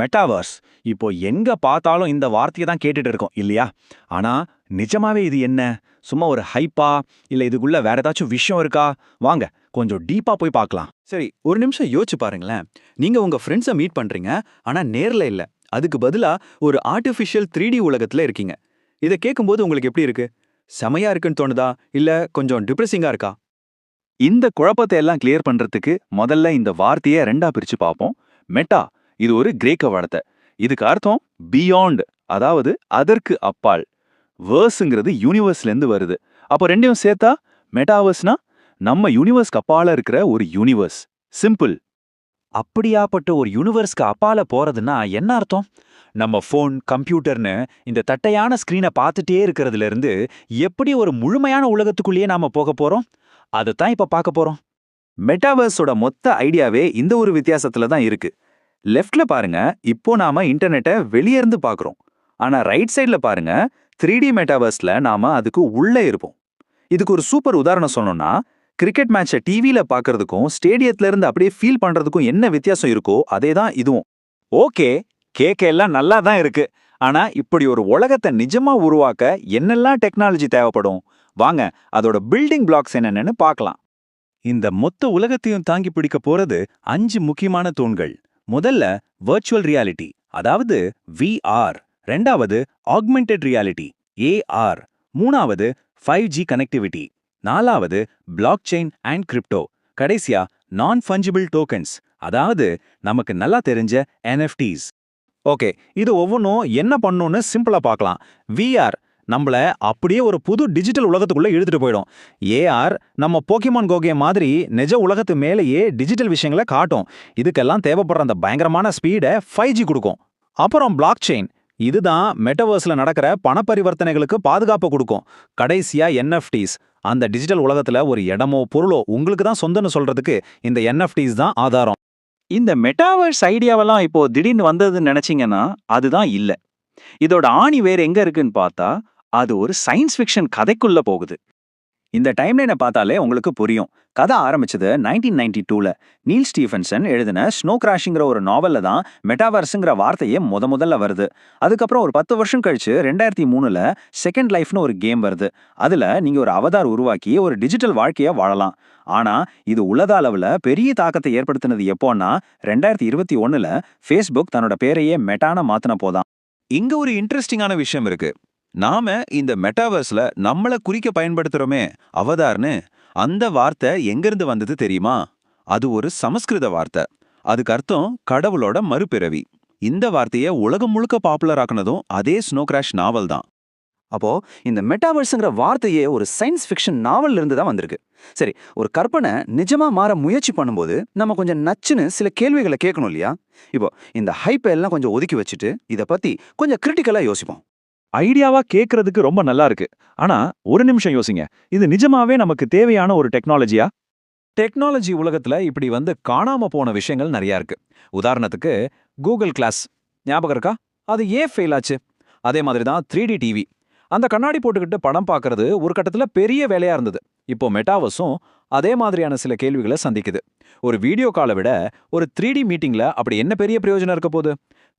Metaverse இப்போ எங்க பார்த்தாலும் இந்த வார்த்தையை தான் கேட்டுட்டு இருக்கோம் இல்லையா? ஆனா நிஜமாவே இது என்ன? சும்மா ஒரு ஹைப்பா இல்ல இதுக்குள்ள வேற ஏதாச்சும் விஷயம் இருக்கா? வாங்க கொஞ்சம் டீப்பா போய் பார்க்கலாம். சரி ஒரு நிமிஷம் யோசிச்சு பாருங்களேன். நீங்க உங்க ஃப்ரெண்ட்ஸை மீட் பண்றீங்க ஆனா நேர்ல இல்ல. அதுக்கு பதிலா ஒரு ஆர்டிஃபிஷியல் த்ரீ டி உலகத்துல இருக்கீங்க. இதை கேட்கும்போது உங்களுக்கு எப்படி இருக்கு? செமையா இருக்குன்னு தோணுதா? இல்ல கொஞ்சம் டிப்ரெசிங்கா இருக்கா? இந்த குழப்பத்தை எல்லாம் கிளியர் பண்றதுக்கு முதல்ல இந்த வார்த்தையை ரெண்டா பிரிச்சு பார்ப்போம். மெட்டா இது ஒரு கிரேக்க வார்த்தை இதுக்கு அர்த்தம் பியாண்ட் அதாவது அதற்கு அப்பால். வேர்ஸுங்கிறது யூனிவர்ஸ்ல இருந்து வருது. அப்போ ரெண்டையும் சேர்த்தா மெட்டாவர்ஸ்னா நம்ம யூனிவர்ஸ்க்கு அப்பால இருக்கிற ஒரு யூனிவர்ஸ் சிம்பிள் அப்படியாப்பட்ட ஒரு யூனிவர்ஸ்க்கு அப்பால போறதுன்னா என்ன அர்த்தம்? நம்ம ஃபோன் கம்ப்யூட்டர்னு இந்த தட்டையான ஸ்க்ரீனை பார்த்துட்டே இருக்கிறதுலேருந்து எப்படி ஒரு முழுமையான உலகத்துக்குள்ளேயே நாம போக போறோம்? தான் இப்ப பார்க்க போறோம். மெட்டாவர்ஸோட மொத்த ஐடியாவே இந்த ஒரு வித்தியாசத்துல தான் இருக்கு. லெஃப்ட்ல பாருங்க இப்போ நாம இன்டர்நெட்டை வெளியே இருந்து பார்க்கறோம் ஆனா ரைட் சைடுல பாருங்க த்ரீ டி மெட்டாவர்ஸ்ல நாம அதுக்கு உள்ளே இருப்போம். இதுக்கு ஒரு சூப்பர் உதாரணம் சொன்னோம்னா கிரிக்கெட் மேட்சை டிவியில் பார்க்கறதுக்கும் ஸ்டேடியத்துல இருந்து அப்படியே ஃபீல் பண்றதுக்கும் என்ன வித்தியாசம் இருக்கோ அதே தான் இதுவும். ஓகே கேக்க எல்லாம் நல்லா தான் இருக்கு. ஆனா இப்படி ஒரு உலகத்தை நிஜமா உருவாக்க என்னெல்லாம் டெக்னாலஜி தேவைப்படும்? வாங்க அதோட பில்டிங் பிளாக்ஸ் என்னென்னு பார்க்கலாம். இந்த மொத்த உலகத்தையும் தாங்கி பிடிக்க போறது அஞ்சு முக்கியமான தூண்கள். முதல்ல வர்ச்சுவல் ரியாலிட்டி அதாவது விஆர் ரெண்டாவது ஆக்மெண்டட் ரியாலிட்டி ஏஆர் மூணாவது ஃபைவ் ஜி கனெக்டிவிட்டி நாலாவது பிளாக் செயின் அண்ட் கிரிப்டோ கடைசியா நான் ஃபஞ்சிபிள் டோக்கன்ஸ் அதாவது நமக்கு நல்லா தெரிஞ்ச என்எஃப்டிஸ் ஓகே இது ஒவ்வொன்றும் என்ன பண்ணுன்னு சிம்பிளா பார்க்கலாம். விஆர் நம்மள அப்படியே ஒரு புது டிஜிட்டல் உலகத்துக்குள்ள இழுத்துட்டு போயிடும். ஏஆர் நம்ம போக்கிமான் கோகே மாதிரி நிஜ உலகத்து மேலேயே டிஜிட்டல் விஷயங்களை காட்டும். இதுக்கெல்லாம் தேவைப்படுற அந்த பயங்கரமான ஸ்பீடை ஃபைவ் ஜி கொடுக்கும். அப்புறம் பிளாக் செயின் இதுதான் மெட்டவர்ஸில் நடக்கிற பணப்பரிவர்த்தனைகளுக்கு பாதுகாப்பு கொடுக்கும். கடைசியா என்எஃப்டிஸ் அந்த டிஜிட்டல் உலகத்துல ஒரு இடமோ பொருளோ உங்களுக்கு தான் சொந்தம்னு சொல்றதுக்கு இந்த என்எஃப்டிஸ் தான் ஆதாரம். இந்த மெட்டாவர்ஸ் ஐடியாவெல்லாம் இப்போ திடீர்னு வந்ததுன்னு நினைச்சீங்கன்னா அதுதான் இல்ல. இதோட ஆணி வேறு எங்க இருக்குன்னு பார்த்தா அது ஒரு சயின்ஸ் ஃபிக்ஷன் கதைக்குள்ள போகுது. இந்த டைம்லைனை பார்த்தாலே உங்களுக்கு புரியும். கதை ஆரம்பிச்சது நைன்டீன் நைன்டி டூல நீல் ஸ்டீஃபன்சன் எழுதின ஸ்னோ கிராஷிங்கிற ஒரு நாவல்ல தான் மெட்டாவர்ஸுங்கிற வார்த்தையே முத முதல்ல வருது. அதுக்கப்புறம் ஒரு பத்து வருஷம் கழிச்சு ரெண்டாயிரத்தி மூணுல செகண்ட் லைஃப்னு ஒரு கேம் வருது. அதுல நீங்க ஒரு அவதார் உருவாக்கி ஒரு டிஜிட்டல் வாழ்க்கைய வாழலாம். ஆனா இது உலக அளவுல பெரிய தாக்கத்தை ஏற்படுத்தினது எப்போன்னா ரெண்டாயிரத்தி இருபத்தி ஒண்ணுல ஃபேஸ்புக் தன்னோட பேரையே மெட்டான மாற்றின போதான் இங்க ஒரு இன்ட்ரெஸ்டிங்கான விஷயம் இருக்கு. நாம இந்த மெட்டாவர்ஸ்ல நம்மள குறிக்க பயன்படுத்துறோமே அவதார்னு அந்த வார்த்தை எங்கிருந்து வந்தது தெரியுமா? அது ஒரு சமஸ்கிருத வார்த்தை. அதுக்கு அர்த்தம் கடவுளோட மறுபிறவி. இந்த வார்த்தையை உலகம் முழுக்க பாப்புலர் ஆக்குனதும் அதே ஸ்னோ கிராஷ் நாவல் தான். அப்போ இந்த மெட்டாவர்ஸ்ங்கிற வார்த்தையே ஒரு சயின்ஸ் ஃபிக்ஷன் நாவல்ல இருந்து தான் வந்திருக்கு. சரி ஒரு கற்பனை நிஜமா மாற முயற்சி பண்ணும்போது நம்ம கொஞ்சம் நச்சுன்னு சில கேள்விகளை கேட்கணும் இல்லையா? இப்போ இந்த ஹைப்பை எல்லாம் கொஞ்சம் ஒதுக்கி வச்சுட்டு இதை பத்தி கொஞ்சம் கிரிட்டிக்கலா யோசிப்போம். ஐடியாவா கேட்கறதுக்கு ரொம்ப நல்லா இருக்கு. ஆனா ஒரு நிமிஷம் யோசிங்க. இது நிஜமாவே நமக்கு தேவையான ஒரு டெக்னாலஜியா? டெக்னாலஜி உலகத்துல இப்படி வந்து காணாம போன விஷயங்கள் நிறைய இருக்கு. உதாரணத்துக்கு கூகுள் கிளாஸ். ஞாபகம் இருக்கா? அது ஏன் ஃபெயில் ஆச்சு? அதே மாதிரி தான் த்ரீ டி டிவி அந்த கண்ணாடி போட்டுக்கிட்டு படம் பார்க்கறது ஒரு கட்டத்துல பெரிய வேலையா இருந்தது. இப்போ மெட்டாவஸும் அதே மாதிரியான சில கேள்விகளை சந்திக்குது. ஒரு வீடியோ காலை விட ஒரு த்ரீ டி மீட்டிங்ல அப்படி என்ன பெரிய பிரயோஜனம் இருக்க போகுது?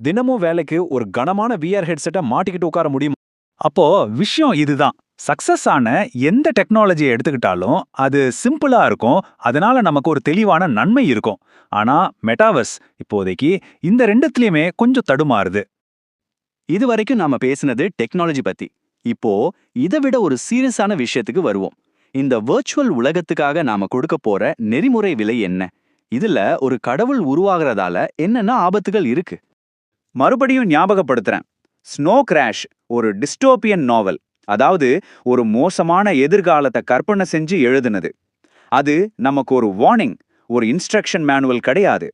தினமும் வேலைக்கு ஒரு கனமான விஆர் ஹெட்செட்டை மாட்டிக்கிட்டு உட்கார முடியும்? அப்போ விஷயம் இதுதான். சக்சஸ் ஆன எந்த டெக்னாலஜியை எடுத்துக்கிட்டாலும் அது சிம்பிளா இருக்கும். அதனால நமக்கு ஒரு தெளிவான நன்மை இருக்கும். ஆனா மெட்டாவர்ஸ் இப்போதைக்கு இந்த ரெண்டுத்துலயுமே கொஞ்சம் தடுமாறுது. இது வரைக்கும் நாம பேசினது டெக்னாலஜி பத்தி. இப்போ இதை விட ஒரு சீரியஸான விஷயத்துக்கு வருவோம். இந்த வர்ச்சுவல் உலகத்துக்காக நாம கொடுக்க போற நெறிமுறை விலை என்ன? இதுல ஒரு கடவுள் உருவாகிறதால என்னென்ன ஆபத்துகள் இருக்கு? மறுபடியும் ஞாபகப்படுத்துறேன். ஸ்னோ கிராஷ் ஒரு டிஸ்டோபியன் நாவல் அதாவது ஒரு மோசமான எதிர்காலத்தை கற்பனை செஞ்சு எழுதுனது. அது நமக்கு ஒரு வார்னிங் ஒரு இன்ஸ்ட்ரக்ஷன் மேனுவல் கிடையாது.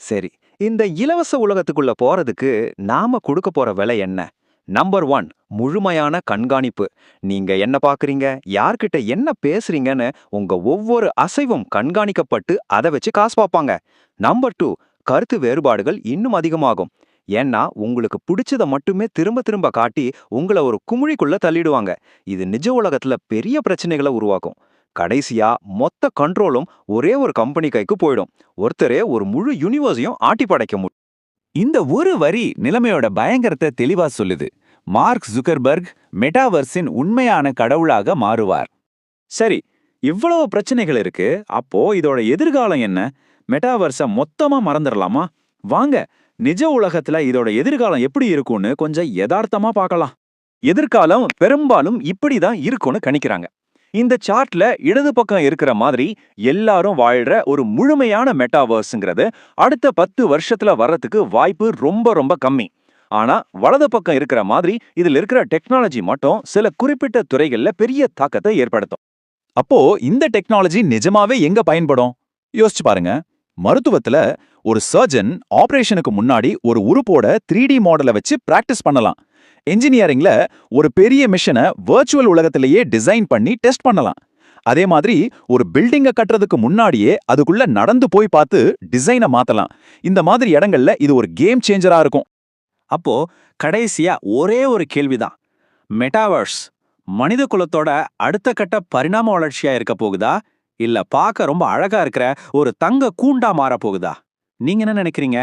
சரி இந்த இலவச உலகத்துக்குள்ள போறதுக்கு நாம கொடுக்க போற விலை என்ன? நம்பர் ஒன் முழுமையான கண்காணிப்பு. நீங்க என்ன பாக்குறீங்க? யார்கிட்ட என்ன பேசுறீங்கன்னு உங்க ஒவ்வொரு அசைவும் கண்காணிக்கப்பட்டு அதை வச்சு காசு பார்ப்பாங்க. நம்பர் டூ கருத்து வேறுபாடுகள் இன்னும் அதிகமாகும். ஏன்னா உங்களுக்கு பிடிச்சத மட்டுமே திரும்ப திரும்ப காட்டி உங்களை ஒரு குமிழிக்குள்ள தள்ளிடுவாங்க. இது நிஜ உலகத்துல பெரிய பிரச்சனைகளை உருவாக்கும். கடைசியா மொத்த கண்ட்ரோலும் ஒரே ஒரு கம்பெனி கைக்கு போயிடும். ஒருத்தரே ஒரு முழு யூனிவர்ஸையும் ஆட்டி படைக்க முடியும் இந்த ஒரு வரி நிலைமையோட பயங்கரத்தை தெளிவா சொல்லுது. மார்க் ஜுகர்பர்க் மெட்டாவர்ஸின் உண்மையான கடவுளாக மாறுவார். சரி இவ்வளவு பிரச்சனைகள் இருக்கு. அப்போ இதோட எதிர்காலம் என்ன? மெட்டாவர்ஸ மொத்தமா மறந்துடலாமா? வாங்க நிஜ உலகத்துல இதோட எதிர்காலம் எப்படி இருக்கும்னு கொஞ்சம் யதார்த்தமா பார்க்கலாம். எதிர்காலம் பெரும்பாலும் இப்படிதான் இருக்கும்னு கணிக்கிறாங்க. இந்த சார்ட்ல இடது பக்கம் இருக்கிற மாதிரி எல்லாரும் வாழ்ற ஒரு முழுமையான மெட்டாவர்ஸுங்கிறது அடுத்த பத்து வருஷத்துல வர்றதுக்கு வாய்ப்பு ரொம்ப ரொம்ப கம்மி. ஆனா வலது பக்கம் இருக்கிற மாதிரி இதுல இருக்கிற டெக்னாலஜி மட்டும் சில குறிப்பிட்ட துறைகள்ல பெரிய தாக்கத்தை ஏற்படுத்தும். அப்போ இந்த டெக்னாலஜி நிஜமாவே எங்க பயன்படும்? யோசிச்சு பாருங்க. மருத்துவத்துல ஒரு சர்ஜன் ஆபரேஷனுக்கு முன்னாடி ஒரு உறுப்போட த்ரீ டி மாடலை வச்சு பிராக்டிஸ் பண்ணலாம். என்ஜினியரிங்ல ஒரு பெரிய மிஷனை வர்ச்சுவல் உலகத்திலேயே டிசைன் பண்ணி டெஸ்ட் பண்ணலாம். அதே மாதிரி ஒரு பில்டிங்கை கட்டுறதுக்கு முன்னாடியே அதுக்குள்ள நடந்து போய் பார்த்து டிசைனை மாத்தலாம். இந்த மாதிரி இடங்கள்ல இது ஒரு கேம் சேஞ்சரா இருக்கும். அப்போ கடைசியா ஒரே ஒரு கேள்விதான். மெட்டாவர்ஸ் மனித குலத்தோட அடுத்த கட்ட பரிணாம வளர்ச்சியா இருக்க போகுதா? இல்ல பார்க்க ரொம்ப அழகா இருக்கிற ஒரு தங்க கூண்டா மாற போகுதா நீங்க என்ன நினைக்கிறீங்க?